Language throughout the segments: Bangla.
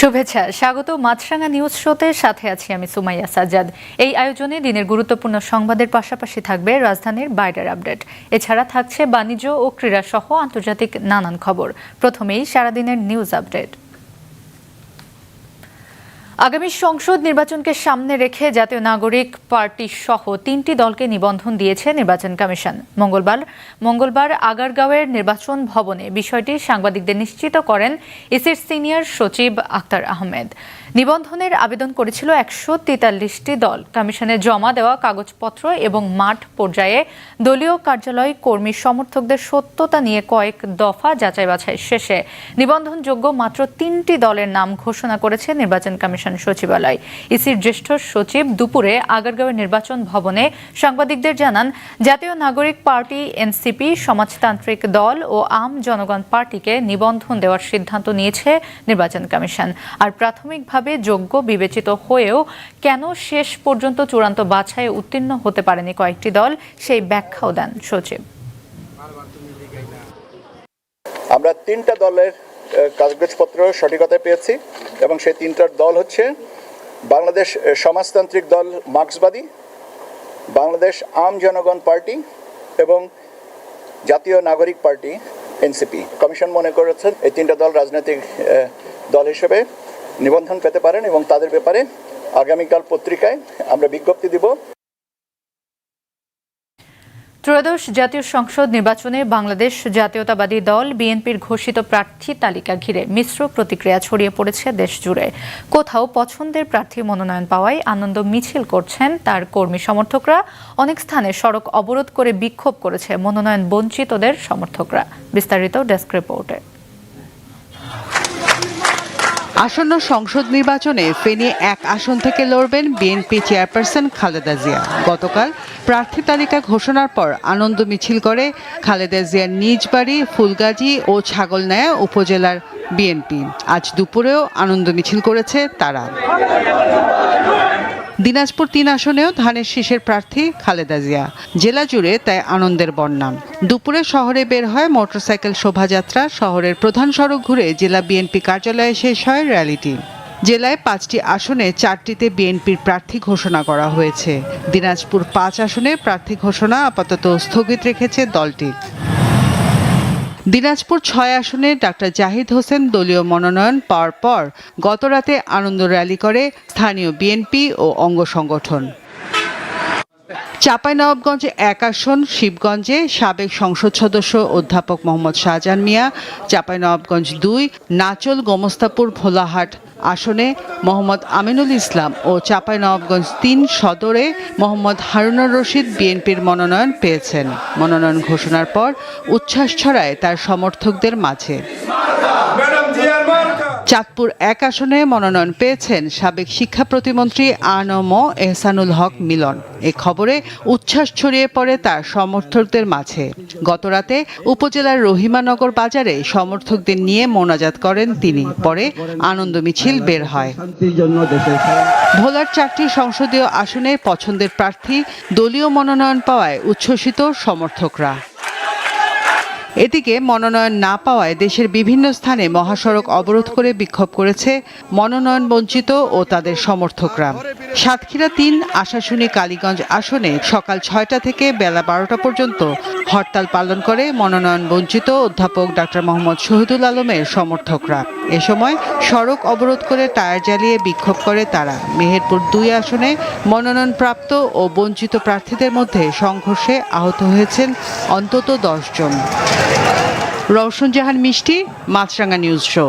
শুভেচ্ছা, স্বাগত মাছরাঙা নিউজ শোতে। সাথে আছি আমি সুমাইয়া সাজ্জাদ। এই আয়োজনে দিনের গুরুত্বপূর্ণ সংবাদের পাশাপাশি থাকবে রাজধানীর বাইরের আপডেট। এছাড়া থাকছে বাণিজ্য ও ক্রীড়া সহ আন্তর্জাতিক নানান খবর। প্রথমেই সারাদিনের নিউজ আপডেট। আগামী সংসদ নির্বাচনকে সামনে রেখে জাতীয় নাগরিক পার্টি সহ তিনটি দলকে নিবন্ধন দিয়েছে নির্বাচন কমিশন। মঙ্গলবার মঙ্গলবার আগারগাঁওয়ের নির্বাচন ভবনে বিষয়টি সাংবাদিকদের নিশ্চিত করেন ইসির সিনিয়র সচিব আক্তার আহমেদ। নিবন্ধনের আবেদন করেছিল একশো তেতাল্লিশটি দল। কমিশনে জমা দেওয়া কাগজপত্র এবং মাঠ পর্যায়ে দলীয় কার্যালয় কর্মী সমর্থকদের সত্যতা নিয়ে কয়েক দফা যাচাই বাছাই শেষে নিবন্ধনযোগ্য মাত্র তিনটি দলের নাম ঘোষণা করেছে নির্বাচন কমিশন সচিবালয়। ইসির জ্যেষ্ঠ সচিব দুপুরে আগারগাঁওয়ের নির্বাচন ভবনে সাংবাদিকদের জানান, জাতীয় নাগরিক পার্টি, এনসিপি, সমাজতান্ত্রিক দল ও আম জনগণ পার্টিকে নিবন্ধন দেওয়ার সিদ্ধান্ত নিয়েছে নির্বাচন কমিশন। আর প্রাথমিকভাবে যোগ্য বিবেচিত হয়েও কেন শেষ পর্যন্ত চূড়ান্ত বাছাইয়ে উত্তীর্ণ হতে পারেনি কয়েকটি দল, সেই ব্যাখ্যাও দেন সচিব। আমরা তিনটা দলের কাগজপত্র সঠিকতায় পেয়েছি এবং সেই তিনটার দল হচ্ছে বাংলাদেশ সমাজতান্ত্রিক দল মার্ক্সবাদী, বাংলাদেশ আম জনগণ পার্টি এবং জাতীয় নাগরিক পার্টি এনসিপি। কমিশন মনে করেছেন এই তিনটা দল রাজনৈতিক দল হিসেবে। নিবন্ধন পেতে পারেন এবং তাদের ব্যাপারে আগামীকাল পত্রিকায় আমরা বিজ্ঞপ্তি দিব। ত্রয়োদশ জাতীয় সংসদ নির্বাচনে বাংলাদেশ জাতীয়তাবাদী দল বিএনপির ঘোষিত প্রার্থী তালিকা ঘিরে মিশ্র প্রতিক্রিয়া ছড়িয়ে পড়েছে দেশ জুড়ে। কোথাও পছন্দের প্রার্থী মনোনয়ন পাওয়ায় আনন্দ মিছিল করছেন তার কর্মী সমর্থকরা। অনেক স্থানে সড়ক অবরোধ করে বিক্ষোভ করেছে মনোনয়ন বঞ্চিতদের সমর্থকরা। বিস্তারিত ডেস্ক রিপোর্টে। আসন্ন সংসদ নির্বাচনে ফেনী এক আসন থেকে লড়বেন বিএনপি চেয়ারপারসন খালেদা জিয়া। গতকাল প্রার্থী তালিকা ঘোষণার পর আনন্দ মিছিল করে খালেদা জিয়ার নিজ বাড়ি, ফুলগাজী ও ছাগলনায়া উপজেলার বিএনপি। আজ দুপুরেও আনন্দ মিছিল করেছে তারা। দিনাজপুর তিন আসনেও ধানের শীষের প্রার্থী খালেদা জিয়া। জেলা জুড়ে তাই আনন্দের বন্যা দুপুরে শহরে বের হয় মোটরসাইকেল শোভাযাত্রা, শহরের প্রধান সড়ক ঘুরে জেলা বিএনপি কার্যালয়ে শেষ হয় র্যালিটি। জেলায় পাঁচটি আসনে চারটিতে বিএনপির প্রার্থী ঘোষণা করা হয়েছে। দিনাজপুর পাঁচ আসনে প্রার্থী ঘোষণা আপাতত স্থগিত রেখেছে দলটি। দিনাজপুর ছয় আসনে ডাক্তার জাহিদ হোসেন দলীয় মনোনয়ন পাওয়ার পর গতরাতে আনন্দ র্যালি করে স্থানীয় বিএনপি ও অঙ্গ সংগঠন। চাঁপাইনবাবগঞ্জে এক আসন, শিবগঞ্জে সাবেক সংসদ সদস্য অধ্যাপক মোহাম্মদ শাহজাহান মিয়া, চাঁপাইনবাবগঞ্জ দুই, নাচল গোমস্তাপুর ভোলাহাট আসনে মোহাম্মদ আমিনুল ইসলাম ও চাঁপাইনবাবগঞ্জ তিন সদরে মোহাম্মদ হারুনুর রশিদ বিএনপির মনোনয়ন পেয়েছেন। মনোনয়ন ঘোষণার পর উচ্ছ্বাস ছড়ায় তার সমর্থকদের মাঝে। চাঁদপুর এক আসনে মনোনয়ন পেয়েছেন সাবেক শিক্ষা প্রতিমন্ত্রী আনম এহসানুল হক মিলন। এ খবরে উচ্ছ্বাস ছড়িয়ে পড়ে তার সমর্থকদের মাঝে। গতরাতে উপজেলার রহিমানগর বাজারে সমর্থকদের নিয়ে মোনাজাত করেন তিনি। পরে আনন্দ মিছিল বের হয়। ভোলার চারটি সংসদীয় আসনে পছন্দের প্রার্থী দলীয় মনোনয়ন পাওয়ায় উচ্ছ্বসিত সমর্থকরা। এদিকে মনোনয়ন না পাওয়ায় দেশের বিভিন্ন স্থানে মহাসড়ক অবরোধ করে বিক্ষোভ করেছে মনোনয়ন বঞ্চিত ও তাদের সমর্থকরা। সাতক্ষীরা তিন আশাশুনি কালীগঞ্জ আসনে সকাল ছয়টা থেকে বেলা বারোটা পর্যন্ত হরতাল পালন করে মনোনয়ন বঞ্চিত অধ্যাপক ডাক্তার মোহাম্মদ শহীদুল আলমের সমর্থকরা। এ সময় সড়ক অবরোধ করে টায়ার জ্বালিয়ে বিক্ষোভ করে তারা। মেহেরপুর দুই আসনে মনোনয়নপ্রাপ্ত ও বঞ্চিত প্রার্থীদের মধ্যে সংঘর্ষে আহত হয়েছেন অন্তত দশ জন। রওশন জাহান মিষ্টি মাছরাঙ্গা নিউজ শো।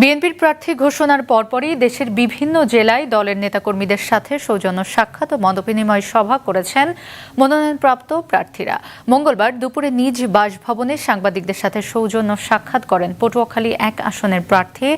বিএনপির প্রার্থী ঘোষণার পরপরই দেশের বিভিন্ন জেলায় দলের নেতাকর্মীদের সাথে সৌজন্য সাক্ষাৎ ও মতবিনিময় সভা করেছেন মনোনয়নপ্রাপ্ত প্রার্থীরা। মঙ্গলবার দুপুরে নিজ বাসভবনে সাংবাদিকদের সাথে সৌজন্য সাক্ষাৎ করেন পটুয়াখালী এক আসনের প্রার্থী,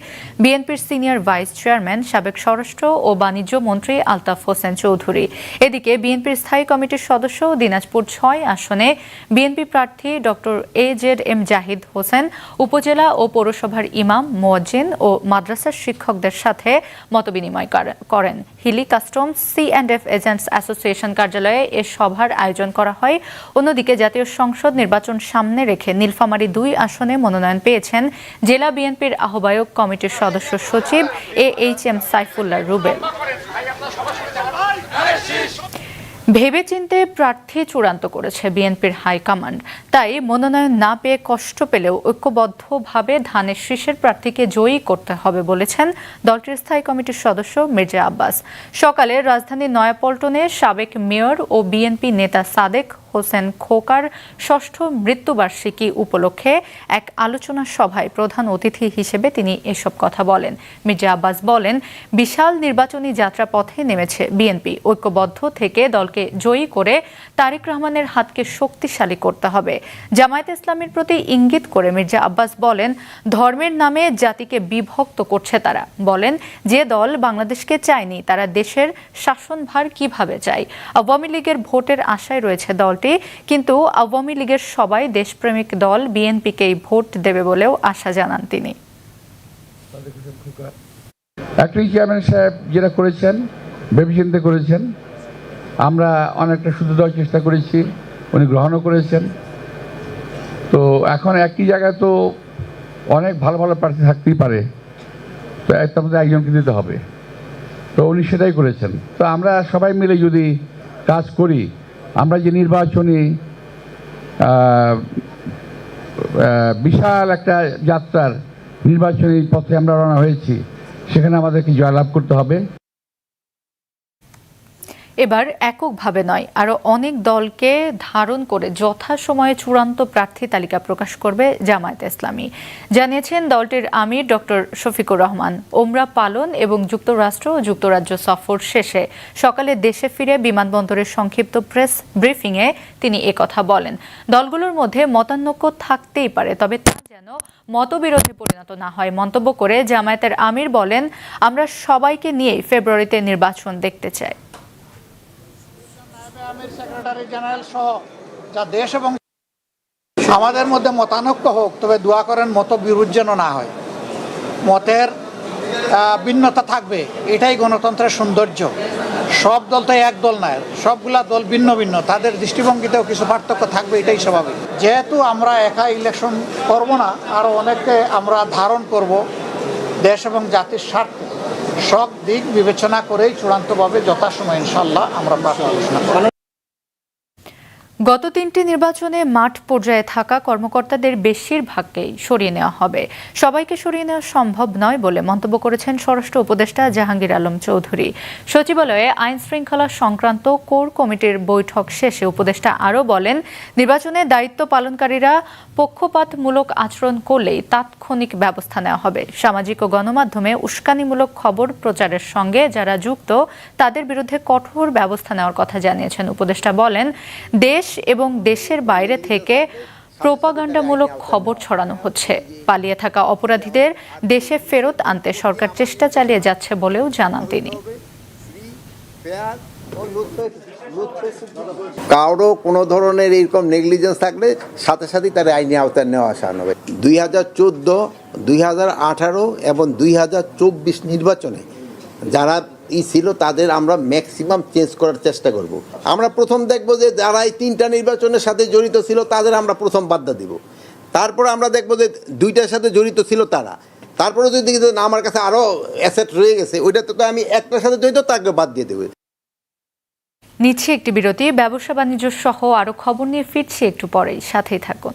বিএনপির সিনিয়র ভাইস চেয়ারম্যান, সাবেক স্বরাষ্ট্র ও বাণিজ্য মন্ত্রী আলতাফ হোসেন চৌধুরী। এদিকে বিএনপির স্থায়ী কমিটির সদস্য দিনাজপুর ছয় আসনে বিএনপি প্রার্থী doctor A Z M Zahid Hossain, উপজেলা ও পৌরসভার ইমাম, মোয়াজ্জিন ও মাদ্রাসার শিক্ষকদের সাথে মতবিনিময় কর- করেন। Hili customs C and F agents association কার্যালয়ে এ সভার আয়োজন করা হয়। অন্যদিকে জাতীয় সংসদ নির্বাচন সামনে রেখে নীলফামারী দুই আসনে মনোনয়ন পেয়েছেন জেলা বিএনপির আহ্বায়ক কমিটির সদস্য সচিব A H M Saifullah Rubel. ভেবেচিন্তে প্রার্থী চূড়ান্ত করেছে বিএনপির হাইকমান্ড তাই মনোনয়ন না পেয়ে কষ্ট পেলেও ঐক্যবদ্ধভাবে ধানের শীষের প্রার্থীকে জয়ী করতে হবে বলেছেন দলটির স্থায়ী কমিটির সদস্য মির্জা আব্বাস। সকালে রাজধানীর নয়াপল্টনে সাবেক মেয়র ও বিএনপি নেতা সাদেক হোসেন খোকার ষষ্ঠ মৃত্যুবার্ষিকী উপলক্ষে এক আলোচনা সভায় প্রধান অতিথি হিসেবে তিনি এসব কথা বলেন। মির্জা আব্বাস বলেন, বিশাল নির্বাচনী যাত্রা পথে নেমেছে বিএনপি। ঐক্যবদ্ধ থেকে দলকে জয়ী করে তারেক রহমানের হাতকে শক্তিশালী করতে হবে। জামায়াত ইসলামের প্রতি ইঙ্গিত করে মির্জা আব্বাস বলেন, ধর্মের নামে জাতিকে বিভক্ত করছে তারা। বলেন, যে দল বাংলাদেশকে চায়নি, তারা দেশের শাসনভার কীভাবে চায়? আওয়ামী লীগের ভোটের আশায় রয়েছে দলটি কিন্তু আওয়ামী লীগের সবাই দেশপ্রেমিক দল বিএনপিকেই ভোট দেবে বলেও আশা জানান তিনি। চেয়ারম্যান সাহেব যেটা করেছেন, ভেবেচিন্তে করেছেন, আমরা অনেকটা শুধু দেওয়ার চেষ্টা করেছি, উনি গ্রহণও করেছেন। তো এখন একই জায়গায় তো অনেক ভালো ভালো প্রার্থী থাকতেই পারে, তো তার মধ্যে একজনকে দিতে হবে। তো উনি সেটাই করেছেন। তো আমরা সবাই মিলে যদি কাজ করি আমরা যে নির্বাচনী বিশাল একটা যাত্রার নির্বাচনী পথে আমরা রওনা হয়েছি, সেখানে আমাদেরকে জয়লাভ করতে হবে। এবার এককভাবে নয়, আরও অনেক দলকে ধারণ করে যথাসময়ে চূড়ান্ত প্রার্থী তালিকা প্রকাশ করবে জামায়াত ইসলামী। জানিয়েছেন দলটির আমির ডক্টর শফিকুর রহমান। ওমরা পালন এবং যুক্তরাষ্ট্র ও যুক্তরাজ্য সফর শেষে সকালে দেশে ফিরে বিমানবন্দরের সংক্ষিপ্ত প্রেস ব্রিফিংয়ে তিনি একথা বলেন। দলগুলোর মধ্যে মতানৈক্য থাকতেই পারে, তবে তা যেন মতবিরোধে পরিণত না হয়, মন্তব্য করে জামায়াতের আমির বলেন, আমরা সবাইকে নিয়েই ফেব্রুয়ারিতে নির্বাচন দেখতে চাই। আমাদের মধ্যে মতানৈক্য হোক, তবে দোয়া করেন মত বিরোধ যেন না হয়। মতের ভিন্নতা থাকবে, এটাই গণতন্ত্রের সৌন্দর্য। সব দল তো এক দল নয়, সবগুলা দল ভিন্ন ভিন্ন, তাদের দৃষ্টিভঙ্গিতেও কিছু পার্থক্য থাকবে, এটাই স্বাভাবিক। যেহেতু আমরা একা ইলেকশন করব না আরও অনেককে আমরা ধারণ করব দেশ এবং জাতির স্বার্থে। সব দিক বিবেচনা করেই চূড়ান্তভাবে যথাসময় ইনশাল্লাহ আমরা ঘোষণা করব গত তিনটি নির্বাচনে মাঠ পর্যায়ে থাকা কর্মকর্তাদের বেশিরভাগকেই সরিয়ে নেওয়া হবে। সবাইকে সরিয়ে নেওয়া সম্ভব নয় বলে মন্তব্য করেছেন স্বরাষ্ট্র উপদেষ্টা জাহাঙ্গীর আলম চৌধুরী। সচিবালয়ে আইন শৃঙ্খলা সংক্রান্ত কোর কমিটির বৈঠক শেষে উপদেষ্টা আরও বলেন, নির্বাচনে দায়িত্ব পালনকারীরা পক্ষপাতমূলক আচরণ করলেই তাৎক্ষণিক ব্যবস্থা নেওয়া হবে। সামাজিক ও গণমাধ্যমে উস্কানিমূলক খবর প্রচারের সঙ্গে যারা যুক্ত, তাদের বিরুদ্ধে কঠোর ব্যবস্থা নেওয়ার কথা জানিয়েছেন উপদেষ্টা। বলেন, দেশ এবং দেশের বাইরে থেকে প্রোপাগান্ডামূলক খবর ছড়ানো হচ্ছে। পালিয়ে থাকা অপরাধীদের দেশে ফেরত আনতে সরকার চেষ্টা চালিয়ে যাচ্ছে বলেও জানান তিনি। কারও কোনো ধরনের এরকম নেগলিজেন্স থাকলে সাথে সাথেই তার আইনি আওতায় নেওয়া আসা হবে। দুই হাজার চোদ্দ, দুই হাজার আঠারো এবং দুই হাজার চব্বিশ নির্বাচনে যারা ই ছিল তাদের আমরা ম্যাক্সিমাম চেঞ্জ করার চেষ্টা করব। আমরা প্রথম দেখব যে যারা এই তিনটা নির্বাচনের সাথে জড়িত ছিল, তাদের আমরা প্রথম বাদ্যা দিব। তারপরে আমরা দেখব যে দুইটার সাথে জড়িত ছিল তারা। তারপরে যদি দেখি না, আমার কাছে আরও অ্যাসেট রয়ে গেছে ওইটাতে তো আমি একটার সাথে জড়িত, তাকে বাদ দিয়ে দেবো। নিচ্ছে একটি বিরতি, ব্যবসা বাণিজ্য সহ আরও খবর নিয়ে ফিরছি একটু পরেই, সাথেই থাকুন।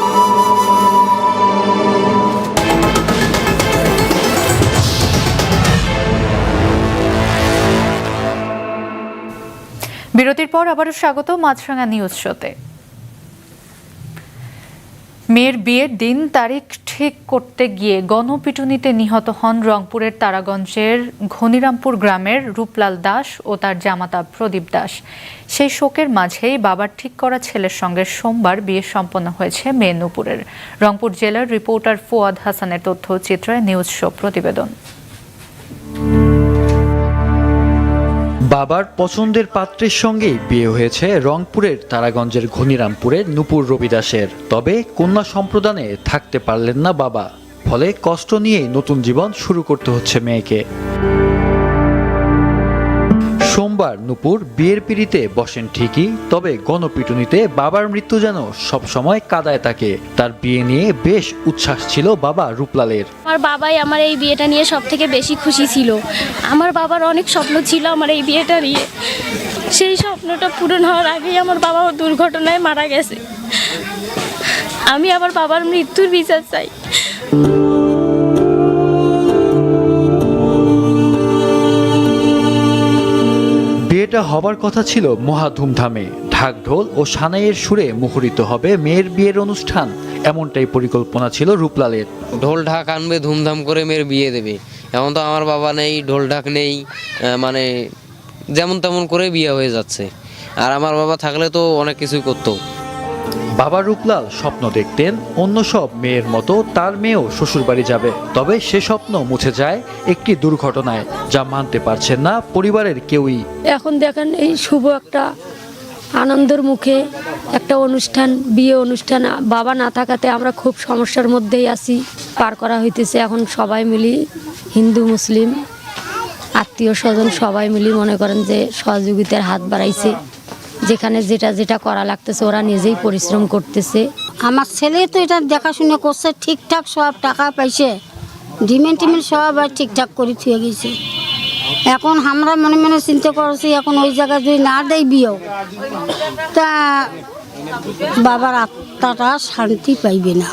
বিরতির পর আবারও স্বাগত মাছরাঙা নিউজ শোতে। মেয়ের বিয়ের দিন তারিখ ঠিক করতে গিয়ে গণপিটুনিতে নিহত হন রংপুরের তারাগঞ্জের ঘনিরামপুর গ্রামের রূপলাল দাস ও তার জামাতা প্রদীপ দাস। সেই শোকের মাঝেই বাবার ঠিক করা ছেলের সঙ্গে সোমবার বিয়ে সম্পন্ন হয়েছে মেয়ে নুপুরের রংপুর জেলার রিপোর্টার ফুয়াদ হাসানের তথ্যচিত্রে নিউজ শো প্রতিবেদন। বাবার পছন্দের পাত্রের সঙ্গেই বিয়ে হয়েছে রংপুরের তারাগঞ্জের ঘনিরামপুরের নুপুর রবিদাসের। তবে কন্যা সম্প্রদানে থাকতে পারলেন না বাবা। ফলে কষ্ট নিয়েই নতুন জীবন শুরু করতে হচ্ছে মেয়েকে। সোমবার নূপুর বিয়ের পিড়িতে বসেন ঠিকই, তবে গণপিটুনিতে বাবার মৃত্যু যেন সবসময় কাদায় থাকে। তার বিয়ে নিয়ে বেশ উচ্ছ্বাস ছিল বাবা রূপলালের। আমার বাবাই আমার এই বিয়েটা নিয়ে সব থেকে বেশি খুশি ছিল। আমার বাবার অনেক স্বপ্ন ছিল আমার এই বিয়েটা নিয়ে। সেই স্বপ্নটা পূরণ হওয়ার আগেই আমার বাবা দুর্ঘটনায় মারা গেছে। আমি আমার বাবার মৃত্যুর বিচার চাই। বিয়েটা হবার কথা ছিল মহা ধুমধামে। ঢাক ঢোল ও সানাইয়ের সুরে মুখরিত হবে মেয়ের বিয়ের অনুষ্ঠান। এমনটাই পরিকল্পনা ছিল রূপলালের। ঢোল ঢাক আনবে, ধুমধাম করে মেয়ের বিয়ে দেবে। এমন তো আমার বাবা নেই, ঢোল ঢাক নেই মানে যেমন তেমন করে বিয়ে হয়ে যাচ্ছে। আর আমার বাবা থাকলে তো অনেক কিছুই করতো। বাবা রূপলাল স্বপ্ন দেখতেন, অন্য সব মেয়ের মতো তার মেয়েও শ্বশুরবাড়ি যাবে। তবে সে স্বপ্ন মুছে যায় একটি দুর্ঘটনায়, যা মানতে পারছেন না পরিবারের কেউই। এখন দেখেন এই শুভ একটা আনন্দের মুখে একটা অনুষ্ঠান, বিয়ে অনুষ্ঠান, বাবা না থাকাতে আমরা খুব সমস্যার মধ্যেই আছি। পার করা হইতেছে এখন সবাই মিলি হিন্দু, মুসলিম, আত্মীয় স্বজন সবাই মিলি মনে করেন যে সহযোগিতার হাত বাড়াইছে। যেখানে যেটা যেটা করা লাগতেছে, ওরা নিজেই পরিশ্রম করতেছে। আমার ছেলে তো এটা দেখাশোনা করছে, ঠিকঠাক সব টাকা পাইছে। ডিমেন্ট টিমেন্ট সব আর ঠিকঠাক করে থুয়ে গেছে। এখন আমরা মনে মনে চিন্তা করছি, এখন ওই জায়গায় যদি না দেয় বিয়েও, তা বাবার আত্মাটা শান্তি পাইবে না।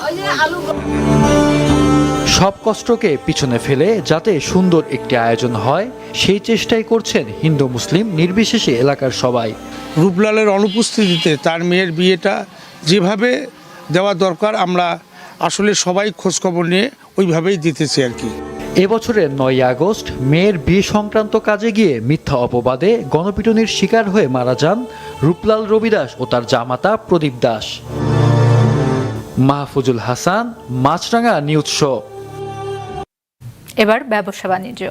সব কষ্টকে পিছনে ফেলে যাতে সুন্দর একটি আয়োজন হয় সেই চেষ্টাই করছেন হিন্দু মুসলিম নির্বিশেষে এলাকার সবাই। রূপলালের অনুপস্থিতিতে তার মেয়ের বিয়েটা যেভাবে দেওয়া দরকার আমরা আসলে সবাই খোঁজখবর নিয়ে ওইভাবেই দিতেছি আর কি। এবছরের নয় আগস্ট মেয়ের বিয়ে সংক্রান্ত কাজে গিয়ে মিথ্যা অপবাদে গণপিটুনির শিকার হয়ে মারা যান রূপলাল রবি দাস ও তার জামাতা Pradip Das. Mahfuzul Hasan Maasranga news show. এবার ব্যবসা বাণিজ্য।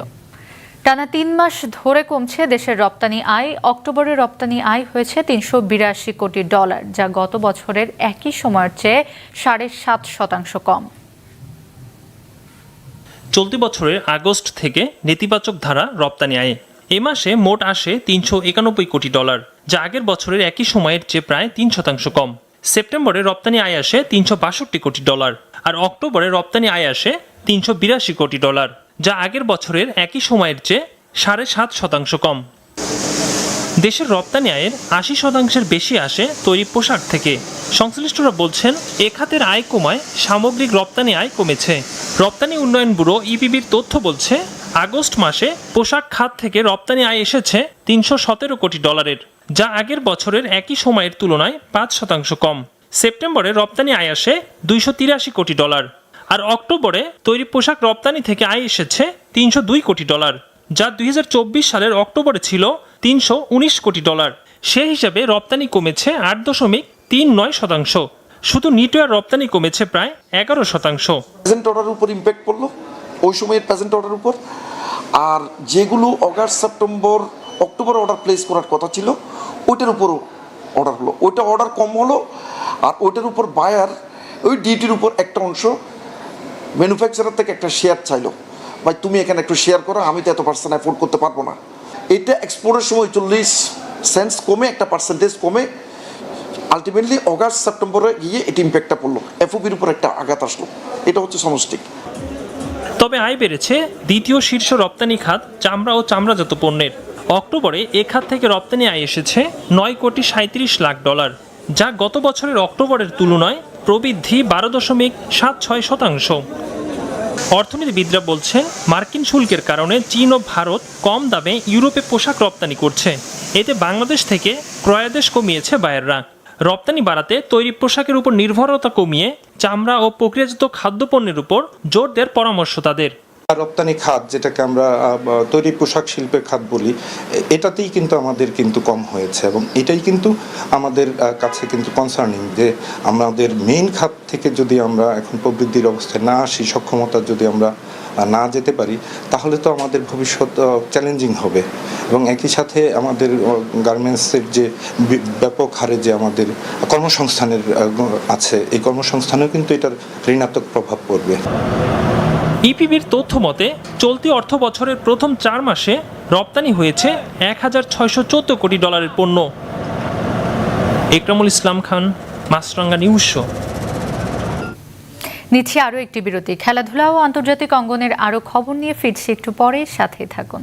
টানা তিন মাস ধরে কমছে দেশের রপ্তানি আয়। অক্টোবরে রপ্তানি আয় হয়েছে তিনশো বিরাশি কোটি ডলার, যা গত বছরের একই সময়ের চেয়ে সাড়ে সাত শতাংশ কম। চলতি বছরের আগস্ট থেকে নেতিবাচক ধারা রপ্তানি আয়ে। এ মাসে মোট আসে তিনশো একানব্বই কোটি ডলার, যা আগের বছরের একই সময়ের চেয়ে প্রায় তিন শতাংশ কম। সেপ্টেম্বরে রপ্তানি আয় আসে তিনশো বাষট্টি কোটি ডলার, আর অক্টোবরে রপ্তানি আয় আসে তিনশো বিরাশি কোটি ডলার, যা আগের বছরের একই সময়ের চেয়ে সাড়ে সাত শতাংশ কম। দেশের রপ্তানি আয়ের আশি শতাংশের বেশি আসে তৈরি পোশাক থেকে। সংশ্লিষ্টরা বলছেন, এ খাতের আয় কমায় সামগ্রিক রপ্তানি আয় কমেছে। রপ্তানি উন্নয়ন ব্যুরো ইপিবির তথ্য বলছে, আগস্ট মাসে পোশাক খাত থেকে রপ্তানি আয় এসেছে তিনশো সতেরো কোটি ডলারের, যা আগের বছরের একই সময়ের তুলনায় পাঁচ শতাংশ কম। সেপ্টেম্বরে রপ্তানি আয় আসে দুইশো তিরাশি কোটি ডলার। আর অক্টোবরে তৈরি পোশাক রপ্তানি থেকে আয় এসেছে তিনশো দুই কোটি ডলার, যা দুই হাজার চব্বিশ সালের অক্টোবরে ছিল তিনশো উনিশ কোটি ডলার। সে হিসাবে রপ্তানি কমেছে আট দশমিক তিন নয় শতাংশ। শুধু নিটওয়ার রপ্তানি কমেছে প্রায় এগারো শতাংশ। প্রেজেন্ট অর্ডারের উপর ইম্প্যাক্ট পড়ল, ওই সময়ের প্রেজেন্ট অর্ডার উপর। আর যেগুলো August September October order place করার কথা ছিল, ওইটার উপরও অর্ডার হলো। ওইটা অর্ডার কম হলো, আর ওইটার উপর বায়ার ওই ডিটির উপর একটা অংশ ম্যানুফ্যাকচারার থেকে একটা শেয়ার চাইলো। ভাই, তুমি এখানে একটু শেয়ার করো, আমি তো এত পার্সেন্ট অ্যাফোর্ড করতে পারব না। এটা এক্সপোর্টের সময় চল্লিশ সেন্স কমে, একটা পার্সেন্টেজ কমে। আলটিমেটলি অগাস্ট সেপ্টেম্বরে গিয়ে এটি ইম্প্যাক্টটা পড়ল। এফওবির উপর একটা আঘাত আসলো। এটা হচ্ছে সমষ্টিক তবে আয় বেড়েছে দ্বিতীয় শীর্ষ রপ্তানি খাত চামড়া ও চামড়াজাত পণ্যের। অক্টোবরে এ খাত থেকে রপ্তানি আয় এসেছে নয় কোটি সাঁত্রিশ লাখ ডলার, যা গত বছরের অক্টোবরের তুলনায় প্রবৃদ্ধি বারো দশমিক সাত ছয় শতাংশ। অর্থনীতিবিদরা বলছেন, মার্কিন শুল্কের কারণে চীন ও ভারত কম দামে ইউরোপে পোশাক রপ্তানি করছে। এতে বাংলাদেশ থেকে ক্রয়াদেশ কমিয়েছে বায়েররা। রপ্তানি বাড়াতে তৈরি পোশাকের উপর নির্ভরতা কমিয়ে চামড়া ও প্রক্রিয়াজাত খাদ্যপণ্যের উপর জোর দেওয়ার পরামর্শ তাদের। রপ্তানি খাত, যেটাকে আমরা তৈরি পোশাক শিল্পের খাত বলি, এটাতেই কিন্তু আমাদের কিন্তু কম হয়েছে এবং এটাই কিন্তু আমাদের কাছে কিন্তু কনসার্নিং যে আমাদের মেইন খাত থেকে যদি আমরা এখন প্রবৃদ্ধির অবস্থায় না আসি, সক্ষমতা যদি আমরা না যেতে পারি, তাহলে তো আমাদের ভবিষ্যৎ চ্যালেঞ্জিং হবে। এবং একই সাথে আমাদের গার্মেন্টসের যে ব্যাপক হারে যে আমাদের কর্মসংস্থানের আছে, এই কর্মসংস্থানেও কিন্তু এটার ঋণাত্মক প্রভাব পড়বে। ইপিবির তথ্য মতে, চলতি অর্থ বছরের প্রথম চার মাসে রপ্তানি হয়েছে এক হাজার ছয়শো চোদ্দ কোটি ডলারের পণ্য। Ekramul Islam Khan Maasranga news show. নিচ্ছি আরও একটি বিরতি। খেলাধুলা ও আন্তর্জাতিক অঙ্গনের আরও খবর নিয়ে ফিরছি একটু পরে সাথে থাকুন।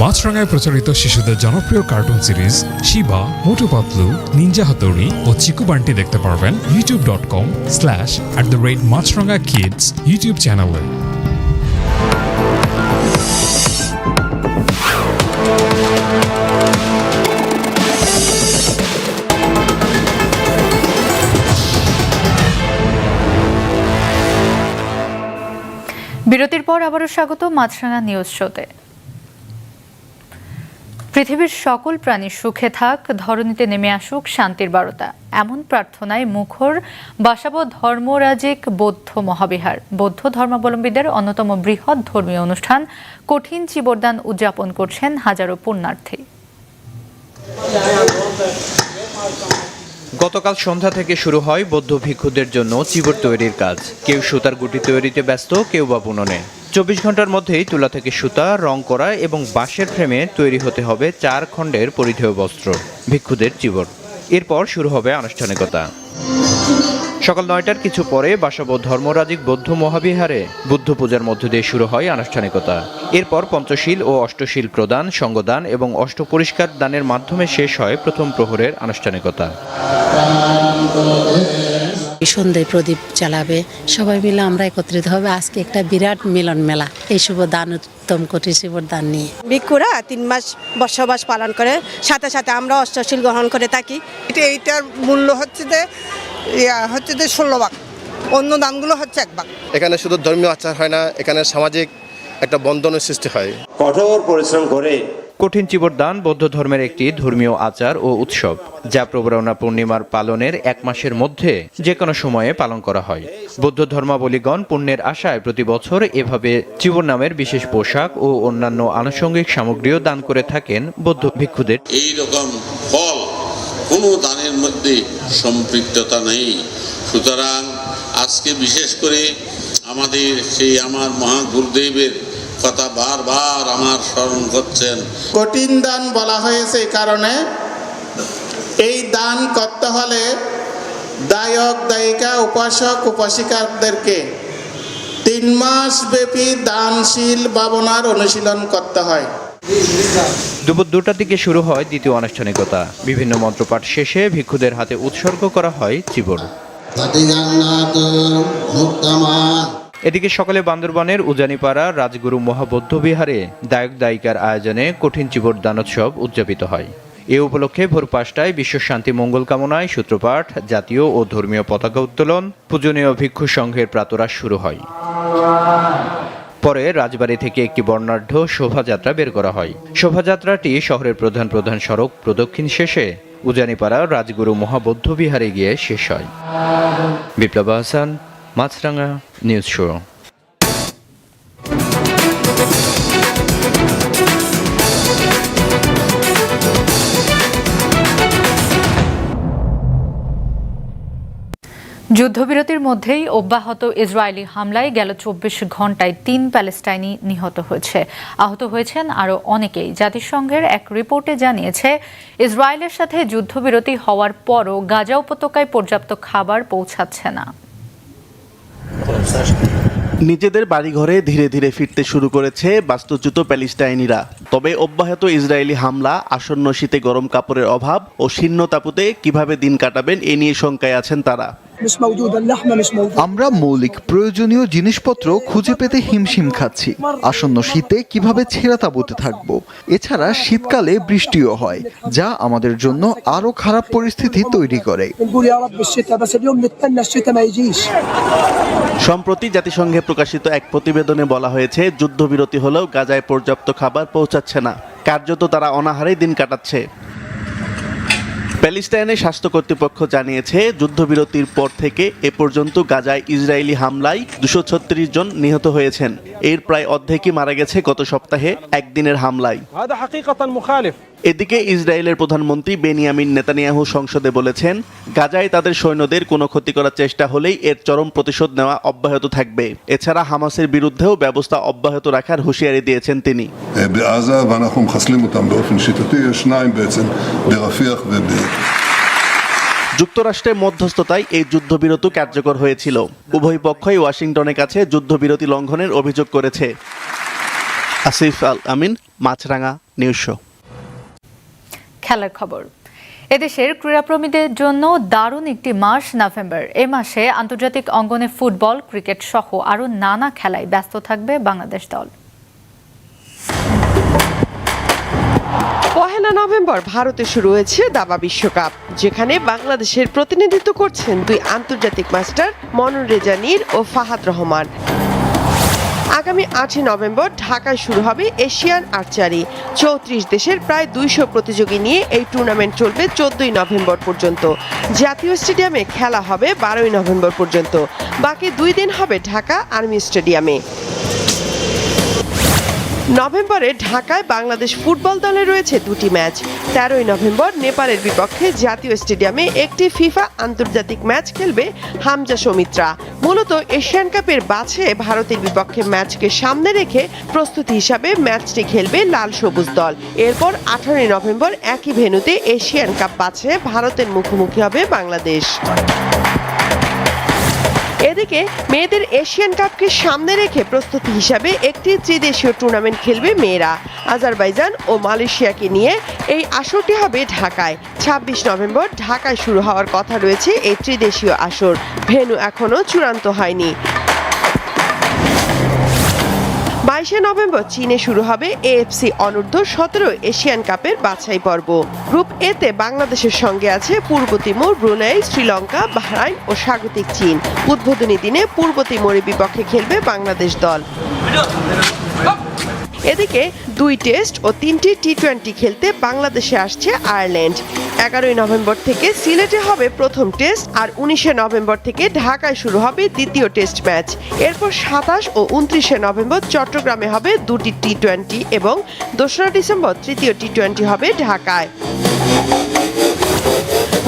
মাছরাঙায় প্রচারিত শিশুদের জনপ্রিয় cartoon series Shiva Motu Patlu ninja Hattori ও চিকু বান্টি দেখতে পারবেন YouTube dot com slash at the rate Maasranga kids YouTube চ্যানেলে বিরতির পর আবারও স্বাগত মাছরাঙা নিউজ শোতে পৃথিবীর সকল প্রাণী সুখে থাক, ধরণীতে নেমে আসুক, শান্তির বারতা। এমন প্রার্থনায় মুখর বাসাব ধর্মরাজিক বৌদ্ধ মহাবিহার। বৌদ্ধ ধর্মাবলম্বীদের অন্যতম বৃহৎ ধর্মীয় অনুষ্ঠান কঠিন চিবরদান উদযাপন করছেন হাজারো পুণ্যার্থী। গতকাল সন্ধ্যা থেকে শুরু হয় বৌদ্ধ ভিক্ষুদের জন্য চিবর তৈরির কাজ। কেউ সুতার গুটি তৈরিতে ব্যস্ত, কেউ বা বুননে। চব্বিশ ঘণ্টার মধ্যেই তুলা থেকে সুতা, রং করা এবং বাঁশের ফ্রেমে তৈরি হতে হবে চার খণ্ডের পরিধেয় বস্ত্র, ভিক্ষুদের চিবর। এরপর শুরু হবে আনুষ্ঠানিকতা। সকাল নয়টার কিছু পরে বাসব ধর্মরাজিক বৌদ্ধ মহাবিহারে। বুদ্ধ পূজার মধ্য দিয়ে শুরু হয় আনুষ্ঠানিকতা। এরপর পঞ্চশীল ও অষ্টশীল প্রদান সঙ্গদান এবং অষ্ট পরিষ্কার দানের মাধ্যমে শেষ হয় প্রথম প্রহরের আনুষ্ঠানিকতা। সন্ধ্যায় প্রদীপ চালাবে সবাই মিলে আমরা একত্রিত হবে। আজকে একটা বিরাট মিলন মেলা। এই শুভ দান উত্তম কোটি শিবর দান নিয়ে। ভিক্ষুরা তিন মাস বসবাস পালন করে সাথে সাথে আমরা অষ্টশীল গ্রহণ করে থাকি। এটা এইটার মূল্য হচ্ছে যে হচ্ছে যে ষোলো ভাগ। অন্য দানগুলো হচ্ছে এক ভাগ। এখানে শুধু ধর্মীয় আচার হয় না এখানে সামাজিক একটা বন্ধনের সৃষ্টি হয়। কঠোর পরিশ্রম করে কঠিন চিবর দান বৌদ্ধ ধর্মের একটি ধর্মীয় আচার ও উৎসব যা প্রবরণা পূর্ণিমার পালনের এক মাসের মধ্যে যে কোনো সময়ে পালন করা হয়। বৌদ্ধ ধর্মাবলীগণ পুণ্যের আশায় প্রতি বছর এভাবে চিবর নামের বিশেষ পোশাক ও অন্যান্য আনুষঙ্গিক সামগ্রীও দান করে থাকেন বৌদ্ধ ভিক্ষুদের। এই রকম ফল কোনো দানের মধ্যে সম্পৃক্ততা নেই। সুতরাং আজকে বিশেষ করে আমাদের সেই আমার মহা গুরুদেবের কথা বারবার আমার স্মরণ করছেন কঠিন দান বলা হয়েছে কারণে। এই দান করতে হলে দায়ক, দায়িকা, উপাসক, উপাসিকাদেরকে তিন মাস ব্যাপী দানশীল ভাবনার অনুশীলন করতে হয়। দুপুর দুটার দিকে শুরু হয় দ্বিতীয় আনুষ্ঠানিকতা। বিভিন্ন মন্ত্রপাঠ শেষে ভিক্ষুদের হাতে উৎসর্গ করা হয় চিবর। এদিকে সকালে বান্দরবানের উজানিপাড়া রাজগুরু মহাবৌদ্ধ বিহারে দায়ক দায়িকার আয়োজনে কঠিন চিবর দানোৎসব উদযাপিত হয়। এ উপলক্ষে ভোর পাঁচটায় বিশ্ব শান্তি মঙ্গল কামনায় সূত্রপাঠ, জাতীয় ও ধর্মীয় পতাকা উত্তোলন, পূজনীয় ভিক্ষু সংঘের প্রাতরাশ শুরু হয়। পরে রাজবাড়ী থেকে একটি বর্ণাঢ্য শোভাযাত্রা বের করা হয়। শোভাযাত্রাটি শহরের প্রধান প্রধান সড়ক প্রদক্ষিণ শেষে উজানিপাড়া রাজগুরু মহাবৌদ্ধ বিহারে গিয়ে শেষ হয়। Biplob Hasan Maasranga news show. যুদ্ধবিরতির মধ্যেই অব্যাহত ইসরায়েলি হামলায় গেল চব্বিশ ঘন্টায় তিন প্যালেস্টাইনি নিহত হয়েছে। আহত হয়েছেন আরও অনেকেই। জাতিসংঘের এক রিপোর্টে জানিয়েছে, ইসরায়েলের সাথে যুদ্ধবিরতি হওয়ার পরও গাজা উপত্যকায় পর্যাপ্ত খাবার পৌঁছাচ্ছে না। নিজেদের বাড়িঘরে ধীরে ধীরে ফিরতে শুরু করেছে বাস্তুচ্যুত প্যালেস্টাইনিরা। তবে অব্যাহত ইসরায়েলি হামলা, আসন্ন শীতে গরম কাপড়ের অভাব ও শীর্ণ তাপুতে কীভাবে দিন কাটাবেন এ নিয়ে শঙ্কায় আছেন তারা। আমরা মৌলিক প্রয়োজনীয় জিনিসপত্র খুঁজে পেতে হিমশিম খাচ্ছি। আসন্ন শীতে কীভাবে ছেঁড়া তাঁবুতে থাকব? এছাড়া শীতকালে বৃষ্টিও হয় যা আমাদের জন্য আরও খারাপ পরিস্থিতি তৈরি করে। সম্প্রতি জাতিসংঘে প্রকাশিত এক প্রতিবেদনে বলা হয়েছে যুদ্ধবিরতি হলেও গাজায় পর্যাপ্ত খাবার পৌঁছাচ্ছে না। কার্যত তারা অনাহারেই দিন কাটাচ্ছে। প্যালেস্টাইনের স্বাস্থ্য কর্তৃপক্ষ জানিয়েছে, যুদ্ধবিরতির পর থেকে এ পর্যন্ত গাজায় ইসরায়েলি হামলায় দুশো ছত্রিশ জন নিহত হয়েছেন। এর প্রায় অর্ধেকই মারা গেছে গত সপ্তাহে একদিনের হামলায়। এদিকে ইসরায়েলের প্রধানমন্ত্রী বেনিয়ামিন নেতানিয়াহু সংসদে বলেছেন গাজায় তাদের সৈন্যদের কোনো ক্ষতি করার চেষ্টা হলেই এর চরম প্রতিশোধ নেওয়া অব্যাহত থাকবে। এছাড়া হামাসের বিরুদ্ধেও ব্যবস্থা অব্যাহত রাখার হুঁশিয়ারি দিয়েছেন তিনি। যুক্তরাষ্ট্রের মধ্যস্থতায় এই যুদ্ধবিরতি কার্যকর হয়েছিল। উভয় পক্ষই ওয়াশিংটনের কাছে যুদ্ধবিরতি লঙ্ঘনের অভিযোগ করেছে। Asif Al Amin Maasranga news show. খেলার খবর। এদেশের ক্রীড়াপ্রেমীদের জন্য দারুণ একটি মাস নভেম্বর। এ মাসে আন্তর্জাতিক অঙ্গনে ফুটবল, ক্রিকেট সহ আরও নানা খেলায় ব্যস্ত থাকবে বাংলাদেশ দল। পহেলা নভেম্বর ভারতে শুরু হয়েছে দাবা বিশ্বকাপ, যেখানে বাংলাদেশের প্রতিনিধিত্ব করছেন দুই আন্তর্জাতিক মাস্টার মনন রেজানির ও ফাহাদ রহমান। আগামী আটই নভেম্বর ঢাকায় শুরু হবে এশিয়ান আর্চারি। চৌত্রিশ দেশের প্রায় দুইশো প্রতিযোগী নিয়ে এই টুর্নামেন্ট চলবে চোদ্দই নভেম্বর পর্যন্ত। জাতীয় স্টেডিয়ামে খেলা হবে বারোই নভেম্বর পর্যন্ত। বাকি দুই দিন হবে ঢাকা আর্মি স্টেডিয়ামে। নভেম্বরে ঢাকায় বাংলাদেশ ফুটবল দলে রয়েছে দুটি ম্যাচ। তেরোই নভেম্বর নেপালের বিপক্ষে জাতীয় স্টেডিয়ামে একটি ফিফা আন্তর্জাতিক ম্যাচ খেলবে হামজা সৌমিত্রা। মূলত এশিয়ান কাপের বাছে ভারতের বিপক্ষে ম্যাচকে সামনে রেখে প্রস্তুতি হিসাবে ম্যাচটি খেলবে লাল সবুজ দল। এরপর আঠারোই নভেম্বর একই ভেন্যুতে এশিয়ান কাপ বাছে ভারতের মুখোমুখি হবে বাংলাদেশ। এদিকে মেয়েদের এশিয়ান কাপকে সামনে রেখে প্রস্তুতি হিসাবে একটি ত্রিদেশীয় টুর্নামেন্ট খেলবে মেয়েরা। আজারবাইজান ও মালয়েশিয়াকে নিয়ে এই আসরটি হবে ঢাকায়। ছাব্বিশ নভেম্বর ঢাকায় শুরু হওয়ার কথা রয়েছে এই ত্রিদেশীয় আসর। ভেনু এখনও চূড়ান্ত হয়নি। বাইশে নভেম্বর চীনে শুরু হবে এএফসি অনূর্ধ্ব সতেরো এশিয়ান কাপের বাছাই পর্ব। গ্রুপ এতে বাংলাদেশের সঙ্গে আছে পূর্ব তিমুর, ব্রুনাই, শ্রীলঙ্কা, বাহরাইন ও স্বাগতিক চীন। উদ্বোধনী দিনে পূর্ব তিমুরের বিপক্ষে খেলবে বাংলাদেশ দল। এদিকে দুই টেস্ট ও তিনটি টি টোয়েন্টি খেলতে বাংলাদেশে আসছে আয়ারল্যান্ড। এগারোই নভেম্বর থেকে সিলেটে হবে প্রথম টেস্ট আর উনিশে নভেম্বর থেকে ঢাকায় শুরু হবে দ্বিতীয় টেস্ট ম্যাচ। এরপর সাতাশ ও উনত্রিশে নভেম্বর চট্টগ্রামে হবে দুটি টি টোয়েন্টি এবং দোসরা ডিসেম্বর তৃতীয় টি টোয়েন্টি হবে ঢাকায়।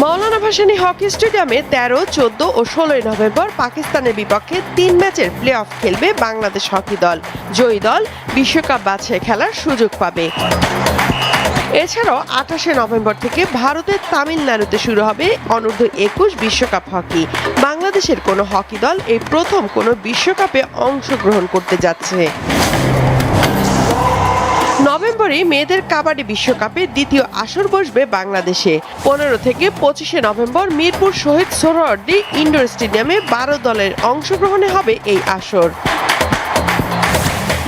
মৌলানা ভাসানী হকি স্টেডিয়ামে তেরো, চোদ্দ ও ষোলোই নভেম্বর পাকিস্তানের বিপক্ষে তিন ম্যাচের প্লে অফ খেলবে বাংলাদেশ হকি দল। জয়ী দল বিশ্বকাপ বাছাই খেলার সুযোগ পাবে। এছাড়াও আঠাশে নভেম্বর থেকে ভারতের তামিলনাড়ুতে শুরু হবে অনূর্ধ্ব একুশ বিশ্বকাপ হকি। বাংলাদেশের কোনো হকি দল এই প্রথম কোনো বিশ্বকাপে অংশগ্রহণ করতে যাচ্ছে। নভেম্বরে মেয়েদের কাবাডি বিশ্বকাপে দ্বিতীয় আসর বসবে বাংলাদেশে। পনেরো থেকে পঁচিশে নভেম্বর মিরপুর শহীদ সোহরাওয়ার্দী ইনডোর স্টেডিয়ামে বারো দলের অংশগ্রহণে হবে এই আসর।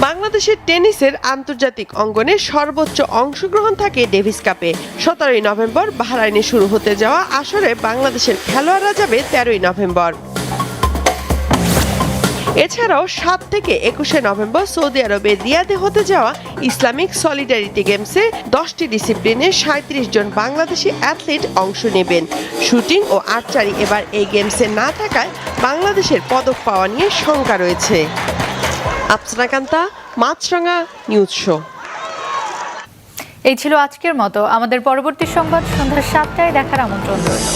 বাংলাদেশের টেনিসের আন্তর্জাতিক অঙ্গনে সর্বোচ্চ অংশগ্রহণ থাকে ডেভিস কাপে। সতেরোই নভেম্বর বাহরাইনে শুরু হতে যাওয়া আসরে বাংলাদেশের খেলোয়াড়রা যাবে তেরোই নভেম্বর। এছাড়াও সাত থেকে একুশে নভেম্বর সৌদি আরবে রিয়াদে হতে যাওয়া ইসলামিক সলিডারিটি গেমসে দশটি ডিসিপ্লিনে সাঁত্রিশ জন বাংলাদেশি অ্যাথলিট অংশ নেবেন। শুটিং ও আর্চারি এবার এই গেমসে না থাকায় বাংলাদেশের পদক পাওয়া নিয়ে শঙ্কা রয়েছে। আপসনাকান্তা মাছরাঙা নিউজ শো। এই ছিল আজকের মতো। আমাদের পরবর্তী সংবাদ সন্ধ্যা সাতটায় দেখার আমন্ত্রণ রইল।